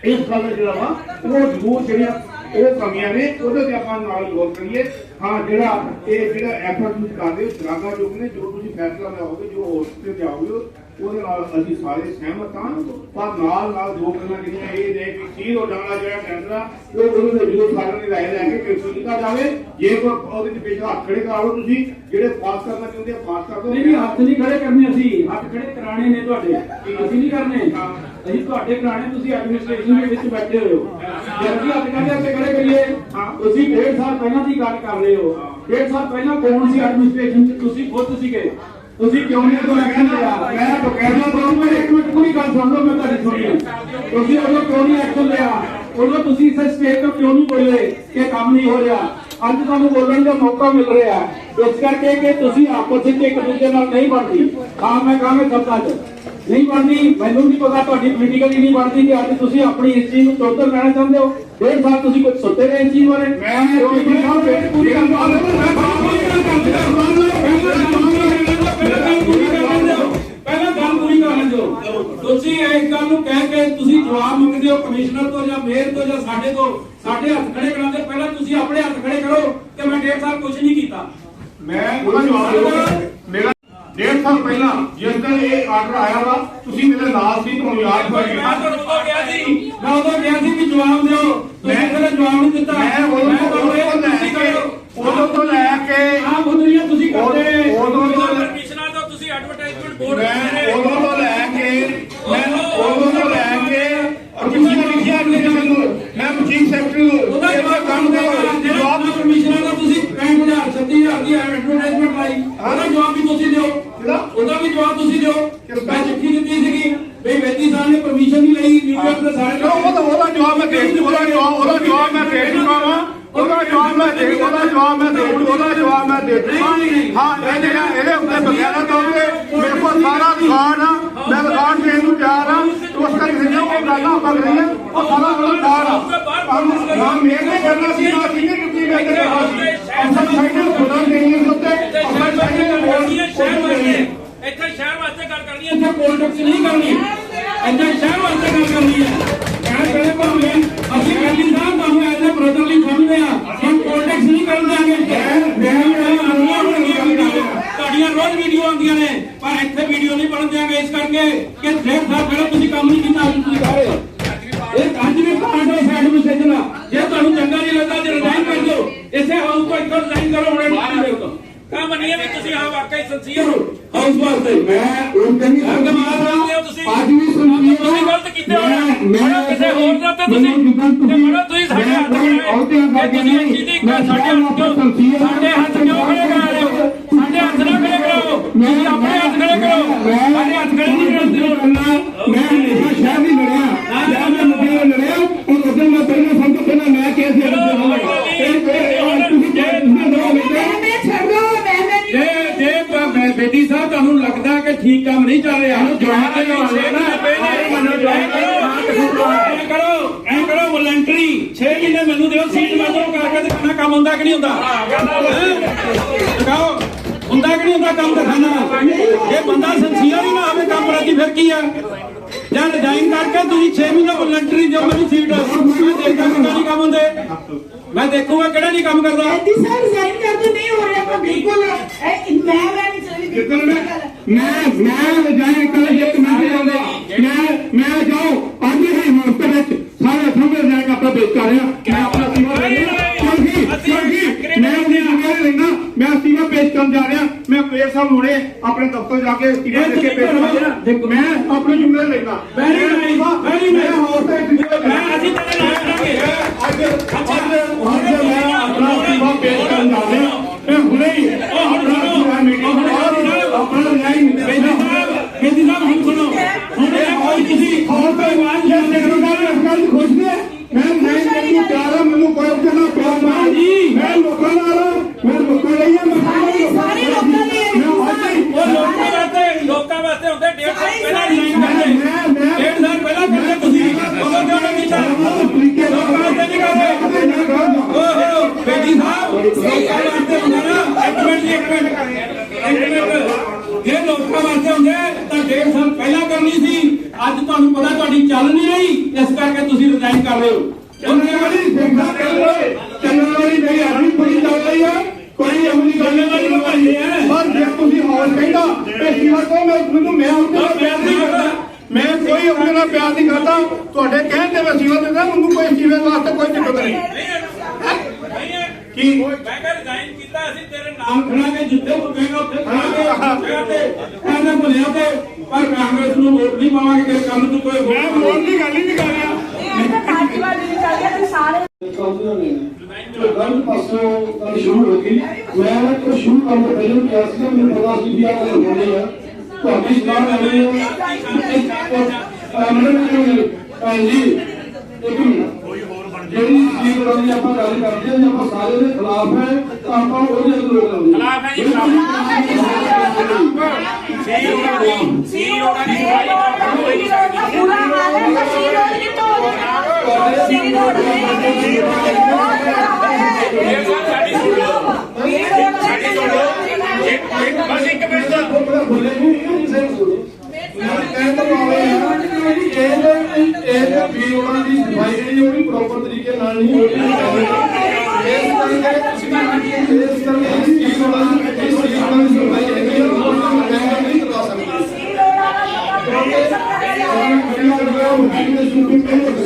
ਇਸ ਗੱਲ ਦਾ ਜਿਹੜਾ ਵਾ ਉਹ ਜ਼ਰੂਰ ਜਿਹੜੀਆਂ ਉਹ ਕਮੀਆਂ ਨੇ ਉਹਦੇ ਤੇ ਆਪਾਂ ਨਾਲ ਗੌਰ ਕਰੀਏ। ਹਾਂ ਜਿਹੜਾ ਇਹ ਜਿਹੜਾ ਐਫਰਟ ਤੁਸੀਂ ਕਰਦੇ ਹੋ ਸ਼ਲਾਘਾ ਯੋਗ ਨੇ ਜੋ ਤੁਸੀਂ ਫੈਸਲਾ ਲਿਆਓਗੇ ਜੋ ਉਸ ਤੇ ਜਾਓਗੇ ਉਹਦੇ ਨਾਲ ਅਸੀਂ ਸਾਰੇ ਸਹਿਮਤ ਹਾਂ। ਪਰ ਨਾਲ ਨਾਲ ਦੋ ਗੱਲਾਂ ਜਿਹੜੀਆਂ ਇਹ ਨੇ ਕਿ ਉਹ ਡਾਲਾ ਜਿਹੜਾ ਆ ਉਹ ਉਹਨੂੰ ਦੇ ਜਦੋਂ ਸਾਰਿਆਂ ਨੇ ਰਾਏ ਲੈ ਕੇ ਕਿਉਂ ਕੀਤਾ ਜਾਵੇ। ਜੇ ਕੋਈ ਉਹਦੇ ਵਿੱਚ ਪਿੱਛੇ ਹੱਥ ਖੜੇ ਕਰਾ ਲਓ ਤੁਸੀਂ ਜਿਹੜੇ ਪਾਸ ਕਰਨਾ ਚਾਹੁੰਦੇ ਆ ਪਾਸ ਕਰ ਦਿਓ। ਨਹੀਂ ਨਹੀਂ ਹੱਥ ਨਹੀਂ ਖੜੇ ਕਰਨੇ ਅਸੀਂ। ਹੱਥ ਖੜੇ ਕਰਾਣੇ ਨੇ ਤੁਹਾਡੇ। ਅਸੀਂ ਨਹੀਂ ਕਰਨੇ। ਅਸੀਂ ਤੁਹਾਡੇ ਕਰਾਣੇ ਤੁਸੀਂ ਐਡਮਿਨਿਸਟ੍ਰੇਸ਼ਨ ਦੇ ਵਿੱਚ ਬੈਠੇ ਹੋ। ਜੇ ਅਸੀਂ ਹੱਥ ਅਸੀਂ ਖੜੇ ਕਰੀਏ, ਤੁਸੀਂ ਡੇਢ ਸਾਲ ਪਹਿਲਾਂ ਦੀ ਗੱਲ ਕਰ ਰਹੇ ਹੋ। ਡੇਢ ਸਾਲ ਪਹਿਲਾਂ ਕੌਣ ਸੀ ਐਡਮਿਨਿਸਟ੍ਰੇਸ਼ਨ ਚ? ਤੁਸੀਂ ਖੁਦ ਸੀਗੇ। ਤੁਸੀਂ ਕਿਉਂ ਨਹੀਂ ਕੋਈ ਐਕਸ਼ਨ ਲਿਆ ਮੈਂ ਬਕਾਇਦਾ ਤੁਹਾਨੂੰ ਇੱਕ ਮਿੰਟ ਪੂਰੀ ਗੱਲ ਸੁਣ ਲਓ, ਮੈਂ ਤੁਹਾਡੀ ਸੁਣੀ ਤੁਸੀਂ ਉਦੋਂ ਕਿਉਂ ਨਹੀਂ ਐਕਸ਼ਨ ਲਿਆ? ਉਦੋਂ ਤੁਸੀਂ ਇਸ ਸਟੇਜ ਤੋਂ ਕਿਉਂ ਨਹੀਂ ਬੋਲੇ ਕਿ ਕੰਮ ਨਹੀਂ ਹੋ ਰਿਹਾ? ਅੱਜ ਤੁਹਾਨੂੰ ਬੋਲਣ ਦਾ ਮੌਕਾ ਮਿਲ ਰਿਹਾ। ਇਸ ਕਰਕੇ ਕਿ ਤੁਸੀਂ ਆਪਸ ਵਿੱਚ ਇੱਕ ਦੂਜੇ ਨਾਲ ਨਹੀਂ ਬਣਦੀ। ਹਾਂ, ਮੈਂ ਕਹਾਂਗਾ ਸ਼ਬਦਾਂ 'ਚ ਨਹੀਂ ਬਣਦੀ ਮੈਨੂੰ ਨਹੀਂ ਪਤਾ ਤੁਹਾਡੀ ਪੋਲੀਟੀਕਲੀ ਨਹੀਂ ਬਣਦੀ ਕਿ ਅੱਜ ਤੁਸੀਂ ਆਪਣੀ ਇਸ ਚੀਜ਼ ਨੂੰ ਚੌਧਰ ਲੈਣਾ ਚਾਹੁੰਦੇ ਹੋ ਡੇਢ ਸਾਲ ਤੁਸੀਂ ਕੁਝ ਸੁੱਤੇ ਰਹੇ ਇਸ ਚੀਜ਼ ਬਾਰੇ ਮੈਂ ਪੂਰੀ ਗੱਲ ਗੱਲ ਪੂਰੀ ਕਰਨ ਦਿਓ ਤੁਸੀਂ ਇਸ ਗੱਲ ਨੂੰ ਕਹਿ ਕੇ ਤੁਸੀਂ ਜਵਾਬ ਮੰਗਦੇ ਹੋ ਕਮਿਸ਼ਨਰ ਤੋਂ ਜਾਂ ਮੇਅਰ ਤੋਂ ਜਾਂ ਸਾਡੇ ਤੋਂ ਸਾਡੇ ਹੱਥ ਖੜੇ ਕਰਾਉਂਦੇ ਪਹਿਲਾਂ ਤੁਸੀਂ ਆਪਣੇ ਹੱਥ ਖੜੇ ਕਰੋ ਕਿ ਮੈਂ ਡੇਢ ਸਾਲ ਕੁਝ ਨਹੀਂ ਕੀਤਾ ਮੈਂ ਉਹਦਾ ਜਵਾਬ ਡੇਢ ਸਾਲ ਪਹਿਲਾਂ ਜਿਸ ਦਿਨ ਇਹ ਆਰਡਰ ਆਇਆ ਵਾ ਤੁਸੀਂ ਮੇਰੇ ਨਾਲ ਸੀ ਤੁਹਾਨੂੰ ਯਾਦ ਹੋਏਗਾ ਮੈਂ ਤੁਹਾਨੂੰ ਉਦੋਂ ਗਿਆ ਸੀ। ਮੈਂ ਉਦੋਂ ਗਿਆ ਸੀ ਕਿ ਜਵਾਬ ਦਿਓ। ਮੈਂ- ਮੇਰੇ ਜਵਾਬ ਨਹੀਂ ਦਿੱਤਾ। ਮੈਂ ਉਦੋਂ ਤੋਂ ਲੈ ਕੇ। ਉਦੋਂ ਤੋਂ ਲੈ ਕੇ ਆਹ ਬੁੱਧੀਆਂ ਤੁਸੀਂ ਕਰਦੇ। ਉਦੋਂ ਤੋਂ ਪਰਮਿਸ਼ਨਾਂ ਤੋਂ ਤੁਸੀਂ ਐਡਵਰਟਾਈਜ਼ਮੈਂਟ ਬੋਰਡ ਮੈਂ ਉਦੋਂ ਤੋਂ ਲੈ ਕੇ ਮੈਂ ਉਦੋਂ ਤੋਂ ਲੈ ਕੇ ਔਰ ਤੁਸੀਂ ਨੇ ਲਿਖਿਆ ਆਪਣੇ ਮੈਨੂੰ। ਮੈਂ ਚੀਫ ਸੈਕਟਰੀ ਨੂੰ ਉਹਦਾ ਕੰਮ ਦੇ ਜਵਾਬ ਕਮਿਸ਼ਨਰ ਦਾ ਤੁਸੀਂ 65000 36000 ਦੀ ਐਡਵਰਟਾਈਜ਼ਮੈਂਟ ਲਾਈ ਉਹਦਾ ਜਵਾਬ ਵੀ ਤੁਸੀਂ ਦਿਓ ਕਿਹਦਾ? ਉਹਦਾ ਵੀ ਜਵਾਬ ਤੁਸੀਂ ਦਿਓ ਕਿਸ ਮੈਂ ਚਿੱਠੀ ਦਿੱਤੀ ਸੀਗੀ ਵੀ ਵੇਦੀ ਸਾਹਿਬ ਨੇ ਪਰਮਿਸ਼ਨ ਨਹੀਂ ਲਈ ਨਿਊਯਾਰਕ ਦੇ ਸਾਰੇ ਚਲੋ ਉਹਦਾ ਉਹਦਾ ਜਵਾਬ ਮੈਂ ਦੇ ਉਹਦਾ ਜਵਾਬ ਉਹਦਾ ਜਵਾਬ ਮੈਂ ਦੇ ਚੁੱਕਾ ਵਾਂ ਉਹਦਾ ਜਵਾਬ ਮੈਂ ਦੇ ਉਹਦਾ ਜਵਾਬ ਮੈਂ ਦੇ ਉਹਦਾ ਜਵਾਬ ਮੈਂ ਦੇ ਚੁੱਕਾ ਹਾਂ ਇਹ ਜਿਹੜਾ ਇਹਦੇ ਉੱਤੇ ਬਗੈਰਾ ਦੋਗੇ ਮੇਰੇ ਕੋਲ ਸਾਰਾ ਰਿਕਾਰਡ ਆ ਮੈਂ ਰਿਕਾਰਡ ਦੇਣ ਨੂੰ ਤਿਆਰ ਆ ਉਸ ਕਰਕੇ ਜਿਹੜਾ ਉਹ ਗੱਲਾਂ ਬਗ ਰਹੀਆਂ ਉਹ ਸਾਰਾ ਰਿਕਾਰਡ ਆ ਹਾਂ ਮੇਰੇ ਕਰਨਾ ਸੀ ਨਾ ਸੀ ਕਿ ਮੈਂ ਕਰਨਾ ਸੀ ਅਸਲ ਸਾਈਕਲ ਖੁਦਾ ਦੇਣੀ ਇਸ ਉੱਤੇ ਅਸਲ ਸਾਈਕਲ ਇੱਥੇ ਸ਼ਹਿਰ ਵਾਸਤੇ ਗੱਲ ਕਰਨੀ ਹੈ ਇੱਥੇ ਪੋਲਿਟਿਕਸ ਨਹੀਂ ਕਰਨੀ। ਇੱਥੇ ਸ਼ਹਿਰ ਵਾਸਤੇ ਗੱਲ ਕਰਨੀ ਹੈ। ਕਹਿਣ ਕਹਿੰਦੇ ਭਾਵੇਂ ਅਸੀਂ ਕਹਿੰਦੀ ਸਾਹਿਬ ਤੁਹਾਨੂੰ ਐਜ਼ ਅ ਬ੍ਰਦਰਲੀ ਸਮਝਦੇ ਆ ਹਮ ਪੋਲਿਟਿਕਸ ਨਹੀਂ ਕਰਨ ਦਿਆਂਗੇ। ਮੈਂ ਮੈਂ ਤੁਹਾਡੀਆਂ ਰੋਜ਼ ਵੀਡੀਓ ਆਉਂਦੀਆਂ ਨੇ। ਪਰ ਇੱਥੇ ਵੀਡੀਓ ਨਹੀਂ ਬਣ ਦਿਆਂਗੇ। ਇਸ ਕਰਕੇ ਕਿ ਡੇਢ ਸਾਲ ਪਹਿਲਾਂ ਤੁਸੀਂ ਕੰਮ ਨਹੀਂ ਕੀਤਾ ਅੱਜ ਤੁਸੀਂ ਕਰ ਰਹੇ ਹੋ। ਇਹ ਅੱਜ ਵੀ ਪਾਰਟ ਆਫ ਐਡਮਿਨਿਸਟ੍ਰੇਸ਼ਨ ਆ ਜੇ ਤੁਹਾਨੂੰ ਚੰਗਾ ਨਹੀਂ ਲੱਗਦਾ ਜੇ ਰਿਜ਼ਾਈਨ ਕਰ ਦਿਓ। ਇਸੇ ਹਾਊਸ ਤੋਂ ਇੱਥੋਂ ਰਿਜ਼ਾਈਨ ਕਰੋ ਹੁਣੇ ਨਹੀਂ ਦੇ ਦੋ ਕਾ ਮੰਨੀਏ ਵੀ ਤੁਸੀਂ ਵਾਕਈ ਸੰਸੀਅਰ ਹੋ ਹਾਊਸ ਵਾਸਤੇ ਮੈਂ ਉਹ ਕਹਿੰਦੀ ਹਰ ਕਮਾਲ ਕਰਦੇ ਹੋ ਤੁਸੀਂ। ਅੱਜ ਵੀ ਸੁਣੀਏ ਤੁਸੀਂ ਗਲਤ ਕੀਤੇ ਹੋਏ ਆ। ਮੈਂ ਮੜੋ ਕਿਸੇ ਹੋਰ ਦਾ ਤੇ ਤੁਸੀਂ ਮੈਨੂੰ ਜਿੱਦਾਂ ਤੇ ਮੜੋ ਤੁਸੀਂ ਸਾਡੇ ਹੱਥ ਤੁਸੀਂ ਕਿਹਦੀ ਸਾਡੇ ਹਾਂ। ਸਾਡੇ ਹੱਥ ਹੁੰਦਾ ਕਿ ਨਹੀਂ ਹੁੰਦਾ? ਹੈਂ? ਦਿਖਾਓ। ਹੁੰਦਾ ਕਿ ਨਹੀਂ ਹੁੰਦਾ ਕੰਮ ਦਿਖਾਣਾ ਇਹ ਬੰਦਾ ਸੰਸੀਅਰ ਹੀ ਨਾ ਹੋਵੇ ਕੰਮ ਪ੍ਰਤੀ ਫਿਰ ਕੀ ਆ? ਜਾਂ ਰਿਜ਼ਾਈਨ ਕਰਕੇ ਤੁਸੀਂ 6 ਮਹੀਨੇ ਵਲੰਟਰੀ ਦਿਓ ਮੈਨੂੰ ਸੀਟ ਮੈਂ ਦੇਖਦਾ ਕਿੰਨਾ ਨਹੀਂ ਕੰਮ ਹੁੰਦੇ? ਮੈਂ ਦੇਖੂਗਾ ਕਿਹੜਾ ਨਹੀਂ ਕੰਮ ਕਰਦਾ। ਐਡੀ ਸਰ ਰਿਜ਼ਾਈਨ ਕਰਦੇ ਨਹੀਂ ਹੋ ਰਿਹਾ ਬਿਲਕੁਲ। ਮੈਂ ਮੈਂ ਨਹੀਂ ਚਲੀ ਜਿੱਦਣ ਮੈਂ ਮੈਂ ਮੈਂ ਜਾਏ ਕੱਲ ਜੇ ਕਮੈਂਟ ਜਾਂਦੇ ਕਿਉਂਕਿ ਮੈਂ ਉਹਦੀ ਜ਼ਿੰਮੇਵਾਰੀ ਲੈਣਾ ਮੈਂ ਸੀਮਾ ਪੇਸ਼ ਕਰਨ ਜਾ ਰਿਹਾ ਮੈਂ ਮੇਰ ਸਾਹਿਬ ਹੁਣੇ ਆਪਣੇ ਦਫ਼ਤਰ ਜਾ ਕੇ ਸੀਮਾ ਦੇ ਕੇ ਪੇਸ਼ ਕਰ ਰਿਹਾ ਮੈਂ ਆਪਣੀ ਜ਼ਿੰਮੇਵਾਰੀ ਲੈਣਾ Very nice, very nice. ਮੈਂ ਹੋਰ ਤੇ ਮੈਂ ਅਸੀਂ ਤੇਰੇ ਨਾਲ ਕਰਾਂਗੇ ਅੱਜ ਅੱਜ ਅੱਜ ਮੈਂ ਆਪਣਾ ਸੀਮਾ ਪੇਸ਼ ਕਰਨ ਜਾ ਰਿਹਾ ਮੈਂ ਹੁਣੇ ਹੀ ਆਪਣਾ ਸੀਮਾ ਮੀਟਿੰਗ ਆਪਣਾ ਲਾਈਨ ਬੇਦੀ ਸਾਹਿਬ ਬੇਦੀ ਸਾਹਿਬ ਹੁਣ ਸੁਣੋ ਹੁਣ ਇਹ ਕੋਈ ਤੁਸੀਂ ਹੋਰ ਕੋਈ ਵਾਰ ਜੇ ਦੇਖਣਾ ਇਸ ਗੱਲ ਖੁਸ਼ ਨੇ ਮੈਂ ਨਹੀਂ ਮੈਨੂੰ ਪਿਆਰ ਆ ਮੈਨੂੰ ਕੋਈ ਜਨਾ ਪਿਆਰ ਨਾ ਜੀ। ਮੈਂ ਲੋਕਾਂ ਨਾਲ ਆ, ਮੈਂ ਲੋਕਾਂ ਲਈ ਆ ਮੈਂ ਸਾਰੇ ਸਾਰੇ ਲੋਕਾਂ ਲਈ ਇਹ ਮੈਂ ਅੱਜ ਹੀ- ਉਹ ਲੋਕਾਂ ਵਾਸਤੇ ਲੋਕਾਂ ਵਾਸਤੇ ਹੁੰਦੇ 150 ਪਹਿਲਾਂ ਰਿਜ਼ਾਈਨ ਕਰਦੇ ਮੈਂ ਮੈਂ 150 ਪਹਿਲਾਂ ਕਰਦੇ ਤੁਸੀਂ ਉਦੋਂ ਕਿਉਂ ਨਹੀਂ ਕੀਤਾ ਲੋਕਾਂ ਵਾਸਤੇ ਨਹੀਂ ਕਰਦੇ ਓਹੋ ਬੇਦੀ ਸਾਹਿਬ ਲੋਕਾਂ ਵਾਸਤੇ ਹੁੰਦਾ ਨਾ ਇੱਕ ਮਿੰਟ ਜੀ, ਇੱਕ ਮਿੰਟ ਇੱਕ ਮਿੰਟ ਜੇ ਲੋਕਾਂ ਵਾਸਤੇ ਹੁੰਦੇ ਤਾਂ ਡੇਢ ਸਾਲ ਪਹਿਲਾਂ ਕਰਨੀ ਸੀ ਅੱਜ ਤੁਹਾਨੂੰ ਪਤਾ ਤੁਹਾਡੀ ਚੱਲ ਨਹੀਂ ਰਹੀ ਇਸ ਕਰਕੇ ਤੁਸੀਂ ਰਿਜ਼ਾਈਨ ਕਰ ਰਹੇ ਹੋ ਚੱਲਣ ਵਾਲੀ ਸਿੱਖਾ ਚੱਲ ਰਹੀ ਚੱਲਣ ਵਾਲੀ ਮੇਰੀ ਆਦਮੀ ਪੂਰੀ ਚੱਲ ਰਹੀ ਆ ਕੋਈ ਅਮਲੀ ਗੱਲ ਨਹੀਂ ਚੱਲਣ ਵਾਲੀ ਹੈ। ਪਰ ਜੇ ਤੁਸੀਂ ਹੋਰ ਕਹਿੰਦਾ ਤੇ ਸੀਮਾ ਕੋ ਮੈਂ ਮੈਨੂੰ ਮੈਂ ਉਹਦੇ ਨਾਲ ਪਿਆਰ ਨਹੀਂ ਕਰਦਾ। ਉਹਦੇ ਨਾਲ ਪਿਆਰ ਨਹੀਂ ਕਰਦਾ। ਤੁਹਾਡੇ ਕਹਿਣ ਤੇ ਮੈਂ ਸੀਮਾ ਦਿੰਦਾ ਮੈਨੂੰ ਕੋਈ ਸੀਮੇ ਵਾਸਤੇ ਕੋਈ ਦਿੱਕਤ ਨਹੀਂ। ਕੀ? ਮੈਂ ਕਿਹਾ ਰਿਜ਼ਾਈਨ ਕੀਤਾ ਅਸੀਂ ਤੇਰੇ ਨਾਮ ਖੜਾਂਗੇ ਜਿੱਥੇ ਤੂੰ ਕਹੇਗਾ ਉੱਥੇ ਖੜਾਂਗੇ ਕਹਿੰਦਾ ਭੁੱਲਿਆ ਤੇ ਪਰ ਕਾਂਗਰਸ ਨੂੰ ਵੋਟ ਨਹੀਂ ਪਾਵਾਂਗੇ ਕਿ ਕੰਮ ਤੂੰ ਕੋਈ ਮੈਂ ਵੋਟ ਦੀ ਗੱਲ ਹੀ ਨਹੀਂ ਕਰ ਰਿਹਾ। ਇਹ ਤਾਂ ਪਾਰਟੀ ਵਾਲੀ ਨਹੀਂ ਚੱਲ ਰਿਹਾ ਤੇ ਸਾਰੇ ਗਲਤ ਪਾਸੋਂ ਗੱਲ ਸ਼ੁਰੂ ਹੋ ਗਈ ਮੈਂ ਤਾਂ ਸ਼ੁਰੂ ਕਰਨ ਤੋਂ ਪਹਿਲਾਂ ਕਿਹਾ ਸੀ ਮੈਨੂੰ ਪਤਾ ਸੀ ਵੀ ਆਹ ਗੱਲ ਹੋਣੀ ਆ ਤੁਹਾਡੀ ਸਲਾਹ ਲੈ ਰਹੀ ਹਾਂ ਮੈਡਮ ਜੀ ਇੱਕ ਮਿੰਟ ਜਿਹੜੀ ਚੀਜ਼ ਦੀ ਆਪਾਂ ਗੱਲ ਕਰਦੇ ਹਾਂ ਜੇ ਆਪਾਂ ਸਾਰੇ ਦੇ ਖਿਲਾਫ ਹੈ ਤਾਂ ਆਪਾਂ ਉਹਦੇ ਅੰਦਰ ਰੋਕ ਲਾਉਂਦੇ ਖਿਲਾਫ ਹੈ ਜੀ, ਸੀ ਰੋਡ ਸੀ ਰੋਡ ਦੀ ਕੋਈ ਨਹੀਂ ਪੂਰਾ ਹਾਲ ਹੈ ਤਾਂ ਸੀ ਰੋਡ ਕਿੱਥੋਂ ਹੋ ਜਾਏਗਾ ਸੀ ਰੋਡ ਸੀ ਸਾਡੀ ਸੁਣ ਲਓ ਸਾਡੀ ਸੁਣ ਲਓ ਇੱਕ ਇੱਕ ਬਸ ਇੱਕ ਮਿੰਟ ਦਾ ਬੜਾ ਬੋਲੇ ਨਹੀਂ ਇਹ ਸਹੀ ਸੁਣੋ ਮੈਂ ਕਹਿਣ ਦਾ ਭਾਵ ਇਹ ਹੈ ਕਿ ਇਹ ਇਹ ਵੀ ਉਹਨਾਂ ਦੀ ਸਫ਼ਾਈ ਜਿਹੜੀ ਉਹ ਵੀ ਪ੍ਰੋਪਰ ਤਰੀਕੇ ਨਾਲ ਨਹੀਂ ਹੋ ਰਹੀ ਇਸ ਕਰਕੇ ਇਸ ਕਰਕੇ ਇਸ ਚੀਜ਼ ਉਹਨਾਂ ਦੀ ਇਸ ਚੀਜ਼ ਉਹਨਾਂ ਦੀ ਸਫ਼ਾਈ ਹੈਗੀ ਹੈ ਉਹ ਮੈਂ ਨਹੀਂ ਕਰਵਾ ਸਕਦਾ। ਸੀ ਰੋਡ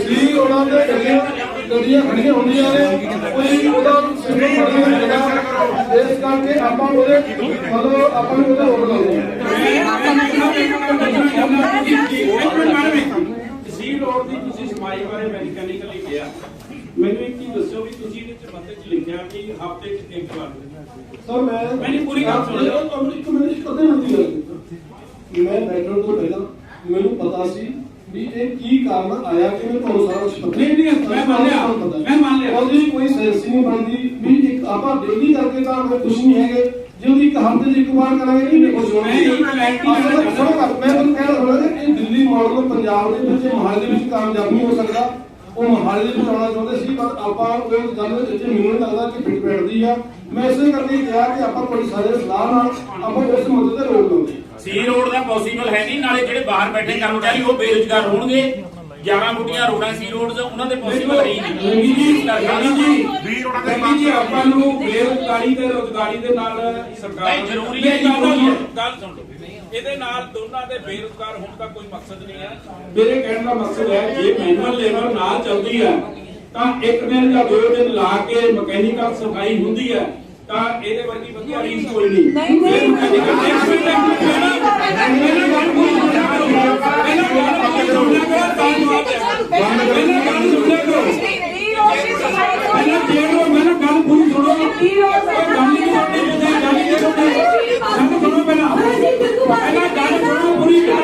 ਸੀ ਉਹਨਾਂ ਦੇ ਗੱਡੀਆਂ ਗੱਡੀਆਂ ਖੜੀਆਂ ਹੁੰਦੀਆਂ ਨੇ ਕੋਈ ਉਹਦਾ ਸਿਸਟਮ ਬਣਿਆ ਹੈਗਾ ਇਸ ਕਰਕੇ ਆਪਾਂ ਉਹਦੇ ਮਤਲਬ ਆਪਾਂ ਨੂੰ ਉਹਦਾ ਰੋਕ ਲਾਉਂਦੇ ਹਾਂ ਸੀ ਰੋਡ ਦੀ ਤੁਸੀਂ ਸਮਾਈ ਬਾਰੇ ਮੈਕੈਨੀਕਲੀ ਕਿਹਾ ਮੈਨੂੰ ਇੱਕ ਚੀਜ਼ ਦੱਸੋ ਵੀ ਤੁਸੀਂ ਇਹਦੇ ਚ ਬੰਦੇ ਚ ਲਿਖਿਆ ਕਿ ਹਫ਼ਤੇ ਚ ਇੱਕ ਵਾਰ ਸਰ ਮੈਂ ਮੈਨੂੰ ਪੂਰੀ ਗੱਲ ਸੁਣ। ਤੁਹਾਨੂੰ ਇੱਕ ਮਿੰਟ ਕਦੇ ਹੁੰਦੀ ਗੱਲ ਮੈਂ ਬੈਠਣ ਤੋਂ ਪਹਿਲਾਂ ਮੈਨੂੰ ਪਤਾ ਸੀ ਵੀ ਇਹ ਕੀ ਕਾਰਨ ਆਇਆ ਕਿ ਮੈਂ ਤੁਹਾਨੂੰ ਸਾਰਾ ਕੁਝ ਪਤਾ ਨਹੀਂ, ਨਹੀਂ, ਮੈਂ ਮੰਨ ਲਿਆ, ਮੈਂ ਮੰਨ ਲਿਆ। ਉਹਦੀ ਕੋਈ ਸੈਂਸ ਨਹੀਂ ਬਣਦੀ ਵੀ ਇੱਕ ਆਪਾਂ ਡੇਲੀ ਕਰਕੇ ਤਾਂ ਕੋਈ ਕੁਝ ਨਹੀਂ ਹੈਗੇ ਜੇ ਉਹਦੀ ਇੱਕ ਹਫ਼ਤੇ ਚ ਇੱਕ ਵਾਰ ਕਰਾਂਗੇ ਨਹੀਂ ਮੈਂ ਵਿੱਚ ਸੁਣੋ ਮੈਂ ਤੁਹਾਨੂੰ ਕਹਿ ਰਿਹਾ ਹਾਂ ਕਿ ਦਿੱਲੀ ਮਾਡਲ ਪੰਜਾਬ ਦੇ ਵਿੱਚ ਮੋਹਾਲੀ ਦੇ ਵਿੱਚ ਕਾਮਯਾਬ ਨਹੀਂ ਹੋ ਸਕਦਾ। ਉਹ ਮੋਹਾਲੀ ਦੇ ਵਿੱਚ ਆਉਣਾ ਚਾਹੁੰਦੇ ਸੀ ਪਰ ਆਪਾਂ ਉਹ ਗੱਲ ਵਿੱਚ ਮੈਨੂੰ ਲੱਗਦਾ ਕਿ ਫਿੱਟ ਬੈਠਦੀ ਆ। ਮੈਂ ਇਸੇ ਕਰਕੇ ਕਿਹਾ ਕਿ ਆਪਾਂ ਤੁਹਾਡੀ ਸਾਰੇ ਸਲਾਹ ਨਾਲ ਆਪਾਂ ਉਸ ਮੁੱਦੇ ਤੇ ਰੋਕ ਲਾਉਂਦੇ ਸੀ ਰੋਡ ਦਾ ਪੋਸੀਬਲ ਹੈ ਨਹੀਂ ਨਾਲੇ ਜਿਹੜੇ ਬਾਹਰ ਬੈਠੇ ਕਰਮਚਾਰੀ ਉਹ ਬੇਰੁਜ਼ਗਾਰ ਹੋਣਗੇ। 11 ਗੁੱਡੀਆਂ ਰੋਡਾਂ ਸੀ ਰੋਡ ਉਹਨਾਂ ਦੇ ਪੋਸੀਬਲ ਨਹੀਂ। ਰੰਗੀ ਜੀ ਰਾਣੀ ਜੀ, ਜੀ ਰੰਗੀ ਜੀ ਆਪਾਂ ਨੂੰ ਬੇਰੁਜ਼ਗਾਰੀ ਤੇ ਰੋਜ਼ਗਾਰੀ ਦੇ ਨਾਲ ਸਰਕਾਰ ਨਹੀਂ, ਜ਼ਰੂਰੀ ਹੈ। ਗੱਲ ਸੁਣ। ਲਓ। ਇਹਦੇ ਨਾਲ ਦੋਨਾਂ ਦੇ ਬੇਰੁਜ਼ਗਾਰ ਹੋਣ ਦਾ ਕੋਈ ਮਕਸਦ ਨਹੀਂ ਹੈ। ਮੇਰੇ ਕਹਿਣ ਦਾ ਮਕਸਦ ਹੈ ਜੇ ਮੈਨੂਅਲ ਲੇਬਰ ਨਾਲ ਚੱਲਦੀ ਹੈ ਤਾਂ ਇੱਕ ਦਿਨ ਜਾਂ ਦੋ ਦਿਨ ਲਾ ਕੇ ਮਕੈਨੀਕਲ ਸਫ਼ਾਈ ਹੁੰਦੀ ਹੈ। ਤਾਂ ਇਹਦੇ ਵਰਗੀ ਵਧੀਆ ਰੀਸ ਕੋਈ ਨਹੀਂ। ਨਹੀਂ, ਨਹੀਂ। ਫਿਰ mechanical- ਇੱਕ ਮਿੰਟ, ਇੱਕ ਮਿੰਟ, ਪਹਿਲਾਂ- ਪਹਿਲਾਂ ਗੱਲ ਪੂਰੀ ਸੁਣਿਆ ਕਰੋ। ਪਹਿਲਾਂ ਗੱਲ ਪੂਰੀ ਸੁਣਿਆ ਕਰੋ, ਤਾਂ ਜਵਾਬ ਦਿਓ। ਪਹਿਲਾਂ ਗੱਲ ਸੁਣਿਆ ਕਰੋ ਪਹਿਲਾਂ ਜਿਹੜਾ ਮੈਨੂੰ ਗੱਲ ਪੂਰੀ ਸੁਣੋ ਉਹ ਗੱਲ ਨਹੀਂ ਸੁਣਨੀ ਤੁਸੀਂ ਗੱਲ ਨਹੀਂ ਸੁਣਨੀ ਗੱਲ ਸੁਣੋ ਪਹਿਲਾਂ ਪਹਿਲਾਂ ਗੱਲ ਸੁਣੋ ਪੂਰੀ ਗੱਲ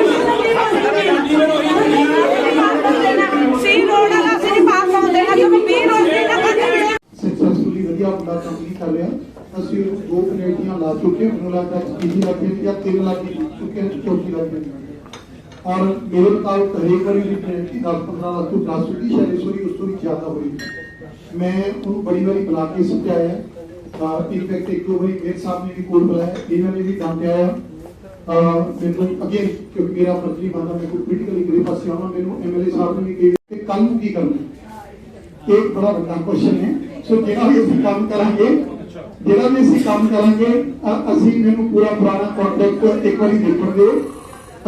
ਸੀ ਰੋਡ ਵਾਲਾ ਸੀ ਪਾਸ ਹੋ ਦੇਣਾ ਕਿਉਂਕਿ 20 ਰੋਡ ਦੀ ਟੱਕਰ ਦੇ ਸਕਸੈਸਫੁਲੀ ਵਧੀਆ ਮੁੰਡਾ ਕੰਪਲੀਟ ਕਰ ਲਿਆ ਅਸੀਂ ਉਹ ਦੋ ਕਮੇਟੀਆਂ ਲਾ ਚੁੱਕੇ ਹਾਂ। ਮੈਨੂੰ ਲੱਗਦਾ ਕਿ 3 ਲੱਖ ਦੀ ਜਾਂ 3 ਲੱਖ ਦੀ ਚੁੱਕੇ ਨੇ ਚੌਕੀ ਲੱਗ ਗਈ ਔਰ ਮੇਰੇ ਮੁਤਾਬਕ ਹਰੇਕ ਵਾਰੀ ਦੀ ਪੈਨਲਟੀ 10 15 ਲੱਖ ਤੋਂ ਪਲੱਸ ਹੁੰਦੀ ਸ਼ਾਇਦ ਇਸ ਵਾਰੀ ਉਸ ਤੋਂ ਵੀ ਜ਼ਿਆਦਾ ਹੋਈ ਮੈਂ ਉਹਨੂੰ ਬੜੀ ਵਾਰੀ ਬੁਲਾ ਕੇ ਸਮਝਾਇਆ ਤਾਂ ਇਨਫੈਕਟ ਇੱਕ ਦੋ ਵਾਰੀ ਮੇਰੇ ਸਾਹਿਬ ਨੇ ਵੀ ਕੋਲ ਬੁਲਾਇਆ ਇਹਨਾਂ ਨੇ ਵੀ ਡਾਂਟਿਆ ਆ ਅਹ ਮੈਨੂੰ ਅਗੇਨ ਕਿਉਂਕਿ ਮੇਰਾ ਫਰਜ਼ ਨਹੀਂ ਮੈਂ ਕੋਈ ਪੋਲੀਟੀਕਲੀ ਗਰੇ ਪਾਸੇ ਆਉਣਾ ਮੈਨੂੰ ਐਮਐਲਏ ਸਾਹਿਬ ਨੇ ਵੀ ਕਿਹਾ ਕਿ ਕੱਲ ਨੂੰ ਕੀ ਕਰਨਾ ਇਹ ਬੜਾ ਵੱਡਾ ਕੁਐਸਚਨ ਹੈ ਸੋ ਜਿਹੜਾ ਵੀ ਅਸੀਂ ਕੰਮ ਕਰਾਂਗੇ ਜਿਹੜਾ ਵੀ ਅਸੀਂ ਕੰਮ ਕਰਾਂਗੇ ਅਸੀਂ ਮੈਨੂੰ ਪੂਰਾ ਪੁਰਾਣਾ ਕੰਟੈਕਟ ਇੱਕ ਵਾਰੀ ਦੇਖਣ ਦਿਓ।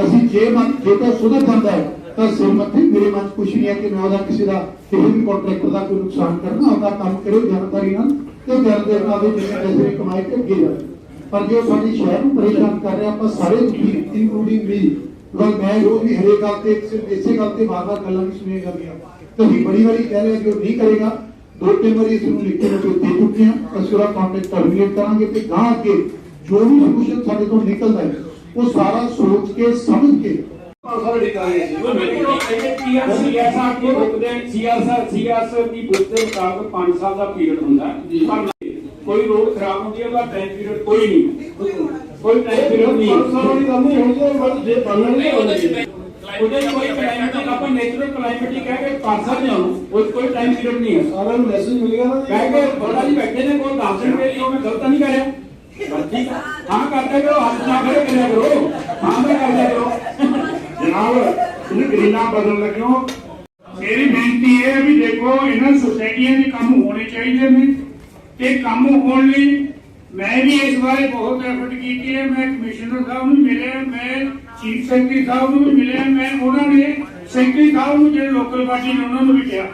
ਅਸੀਂ ਜੇ ਮਨ, ਜੇ ਤਾਂ ਸੁਧਰ ਜਾਂਦਾ ਹੈ, ਤਾਂ ਸਿਰ ਮੇਰੇ ਮਨ ਕੁਛ ਨਹੀਂ ਹੈ ਕਿ ਮੈਂ ਉਹਦਾ ਕਿਸੇ ਦਾ ਕਿਸੇ ਵੀ ਕੰਟਰੈਕਟਰ ਦਾ ਕੋਈ ਨੁਕਸਾਨ ਕਰਨਾ, ਉਹਦਾ ਕੰਮ ਕਰੇ ਜਾਣਕਾਰੀ ਨਾਲ ਤੇ ਦਿਨ ਦੇ ਦੇ ਜਿੰਨੇ ਪੈਸੇ ਕਮਾਏ ਤੇ ਅੱਗੇ ਜਾਵੇ ਪਰ ਜੇ ਸਾਡੀ ਸ਼ਹਿਰ ਨੂੰ ਪਰੇਸ਼ਾਨ ਕਰ ਰਿਹਾ, ਆਪਾਂ ਸਾਰੇ ਦੁਖੀ ਇਨਕਲੂਡਿੰਗ ਮੀ ਕਿਉਂਕਿ ਮੈਂ ਰੋਜ਼ ਵੀ ਹਰੇਕ ਗੱਲ ਤੇ, ਇਸੇ ਗੱਲ ਤੇ ਵਾਰ-ਵਾਰ ਗੱਲਾਂ ਵੀ ਸੁਣੀਆਂ ਜਾਂਦੀਆਂ। ਤੇ ਅਸੀਂ ਬੜੀ ਵਾਰੀ ਕਹਿ ਰਹੇ ਹਾਂ ਕਿ ਉਹ ਨਹੀਂ ਕਰੇਗਾ। ਦੋ ਤਿੰਨ ਵਾਰੀ ਇਸ ਨੂੰ ਲਿਖ ਕੇ ਨੋਟ ਦੇ ਚੁੱਕੇ ਹਾਂ ਅਸੀਂ ਉਹਦਾ ਕੰਟੈਕਟ ਟਰਮੀਨੇਟ ਕਰਾਂਗੇ ਤੇ ਗਾਂ ਅੱਗੇ ਜੋ ਵੀ ਸੋਲੂਸ਼ਨ ਸਾਡੇ ਤੋਂ ਨਿਕਲਦਾ ਹੈ ਉਹ ਸਾਰਾ ਸੋਚ ਕੇ ਸਮਝ ਕੇ। ਸੀਆਰਐਸ ਕੀ ਰੁਕਦੇ ਸੀਆਰਐਸ ਸੀਆਰਐਸ ਦੀ ਬੁੱਕ ਦੇ ਮੁਤਾਬਕ 5 ਸਾਲ ਦਾ ਪੀਰੀਅਡ ਹੁੰਦਾ। ਹੈ। ਪਰ ਨਹੀਂ, ਕੋਈ ਰੋਡ ਖਰਾਬ ਹੁੰਦੀ ਹੈ ਉਹਦਾ ਟਾਈਮ ਪੀਰੀਅਡ ਕੋਈ ਨਹੀਂ। ਕੋਈ ਟਾਈਮ ਪੀਰੀਅਡ ਨਹੀਂ। ਉਹਦੇ ਕੋਈ ਕਲਾਈਮੇਟਿਕ ਆਪਾਂ ਨੇਚਰਲ ਕਲਾਈਮੇਟਿਕ ਕਹਿ ਕੇ ਕਰ ਸਕਦੇ ਹਾਂ ਉਹਨੂੰ। ਉਹ 'ਚ ਕੋਈ ਟਾਈਮ ਪੀਰੀਅਡ ਨਹੀਂ ਹੈ। ਸਾਰਿਆਂ ਨੂੰ ਮੈਸੇਜ ਮਿਲ ਗਿਆ ਨਾ ਜੀ? ਕਹਿ ਕੇ ਬੜਾ ਜੀ ਬੈਠੇ ਨੇ ਕੋਈ ਦੱਸ ਦੇਣ ਮੇਰੀ ਉਹ ਮੈਂ ਗਲਤ ਨਹੀਂ ਠੀਕ ਆ। ਹਾਂ ਕਰਦੇ ਕਰੋ ਹੱਥ ਨਾ ਖੜੇ ਕਰਿਆ ਕਰੋ। ਹਾਂ ਮੈਂ ਕਰਦਿਆ ਕਰੋ। ਜਨਾਬ ਤੁਸੀਂ ਗਰੀਨਾ ਬਦਲ ਲੱਗਿਓ? ਮੇਰੀ ਬੇਨਤੀ ਹੈ ਵੀ ਦੇਖੋ ਇਹਨਾਂ ਸੁਸਾਇਟੀਆਂ ਦੇ ਕੰਮ ਹੋਣੇ ਚਾਹੀਦੇ ਨੇ। ਤੇ ਕੰਮ ਹੋਣ ਲਈ ਮੈਂ ਵੀ ਇਸ ਬਾਰੇ ਬਹੁਤ ਐਫਰਟ ਕੀਤੀ ਹੈ। ਮੈਂ ਕਮਿਸ਼ਨਰ ਸਾਹਿਬ ਨੂੰ ਮਿਲਿਆ ਮੈਂ ਚੀਫ ਸੈਕਟਰੀ ਸਾਹਿਬ ਨੂੰ ਵੀ ਮਿਲਿਆ ਮੈਂ ਉਹਨਾਂ ਨੇ ਸੈਕਟਰੀ ਸਾਹਿਬ ਨੂੰ ਜਿਹੜੇ ਲੋਕਲ ਪਾਰਟੀ ਨੇ ਉਹਨਾਂ ਨੂੰ ਵੀ ਕਿਹਾ।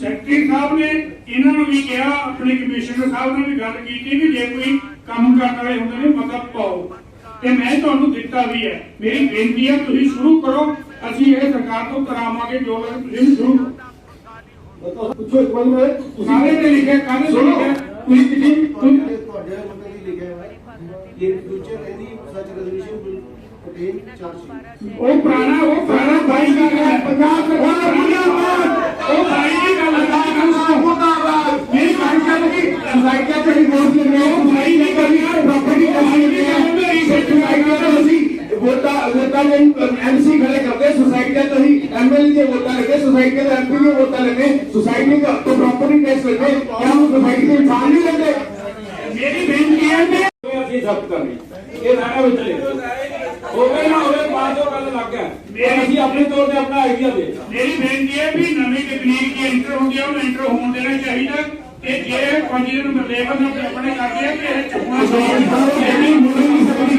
ਸੈਕਟਰੀ ਸਾਹਿਬ ਨੇ ਇਹਨਾਂ ਨੂੰ ਵੀ ਕਿਹਾ ਆਪਣੇ ਕਮਿਸ਼ਨਰ ਸਾਹਿਬ ਨਾਲ ਵੀ ਗੱਲ ਕੀਤੀ ਵੀ ਜੇ ਕੋਈ ਕੰਮ ਕਰਨ ਵਾਲੇ ਹੁੰਦੇ ਨੇ ਮਤਾ ਪਾਓ। ਤੇ ਮੈਂ ਤੁਹਾਨੂੰ ਦਿੱਤਾ ਵੀ ਹੈ। ਮੇਰੀ ਬੇਨਤੀ ਹੈ ਤੁਸੀਂ ਸ਼ੁਰੂ ਕਰੋ। ਅਸੀਂ ਇਹ ਸਰਕਾਰ ਤੋਂ ਕਰਾਵਾਂਗੇ ਜੋ ਲੋਕ ਤੁਸੀਂ ਸ਼ੁਰੂ ਪੁੱਛੋ ਇੱਕ ਵਾਰੀ ਮੈਂ ਸਾਰੇ ਤੇ ਲਿਖਿਆ ਕਾਹਦੇ ਤੇ ਸੁਣੋ। ਲਿਖਿਆ। ਤੁਸੀਂ ਤੁਸੀਂ ਤੁਸੀਂ ਤੁਹਾਡੇ ਮੁੰਡੇ ਦੀ ਲਿਖਿਆ ਹੋਇਆ ਹੈ ਇਹ ਫਿਊਚਰ ਇਹਦੀ ਸੱਚ ਰੈਜ਼ੋਲੂਸ਼ਨ ਵਿਲ ਕੰਟੇਨ ਚਾਰਜ ਉਹ ਪੁਰਾਣਾ ਉਹ ਪੁਰਾਣਾ ਬਾਈ ਦਾ ਗੱਲ ਹੈ 50 ਕਰੋੜ ਮੁਰਦਾਬਾਦ ਉਹ ਬਾਈ ਦੀ ਗੱਲ ਹੈ ਮੁਰਦਾਬਾਦ ਮੇਰੀ ਗੱਲ ਗਈ ਸੁਸਾਇਟੀਆਂ ਤੇ ਰਿਪੋਰਟ ਲੈ ਰਹੇ ਹੋ। ਬਾਈ ਦੀ ਗੱਲ ਹੈ ਪ੍ਰਾਪਰਟੀ ਕਮਾਈ ਦੇ ਮੇਰੀ ਸੁਸਾਇਟੀਆਂ ਤੇ ਅਸੀਂ ਵੋਟਾਂ ਵੋਟਾਂ ਲਈ ਐਮਸੀ ਖੜੇ ਕਰਦੇ ਸੁਸਾਇਟੀਆਂ ਤੋਂ ਹੀ ਐਮਐਲਏ ਦੀਆਂ ਵੋਟਾਂ ਲੈਂਦੇ ਸੁਸਾਇਟੀਆਂ ਦੇ ਐਮਪੀ ਦੀਆਂ ਵੋਟਾਂ ਲੈਂਦੇ ਸੁਸਾਇਟੀ ਦਾ ਪ੍ਰੋਪਰਟੀ ਟੈਕਸ ਲੈਂਦੇ ਕਿਆ ਉਹ ਸੁਸਾਇਟੀ ਦੇ ਇਨਸਾਨ ਨਹੀਂ ਲੈਂਦੇ? ਮੇਰੀ ਬੇਨਤੀ ਹੈ ਕਿ ਇਹ ਅਸੀਂ ਸਖਤ ਕਰਨੀ? ਇਹ ਰਹਿਣਾ ਵਿੱਚ ਲੈ ਹੋਵੇ ਨਾ ਹੋਵੇ ਬਾਅਦ ਉਹ ਗੱਲ ਲੱਗ ਗਿਆ। ਅਸੀਂ ਆਪਣੇ ਤੌਰ ਤੇ ਆਪਣਾ ਆਈਡੀਆ ਦੇ ਮੇਰੀ ਬੇਨਤੀ ਹੈ ਵੀ ਨਵੀਂ ਤਕਨੀਕ ਕੀ ਇੰਟਰ ਹੁੰਦੀ ਹੈ ਉਹ ਐਂਟਰ ਹੋਣ ਦੇਣਾ ਚਾਹੀਦਾ। ਤੇ ਜੇ ਪੰਜ ਦਿਨ ਲੇਬਰ ਨੂੰ ਆਪਣੇ ਕਰਦੇ ਆ ਕਿ ਇਹ ਚੁੱਕਣਾ ਚਾਹੀਦਾ। ਇਹ ਨਹੀਂ ਮੁੜੀ ਨਹੀਂ ਸਕਦੀ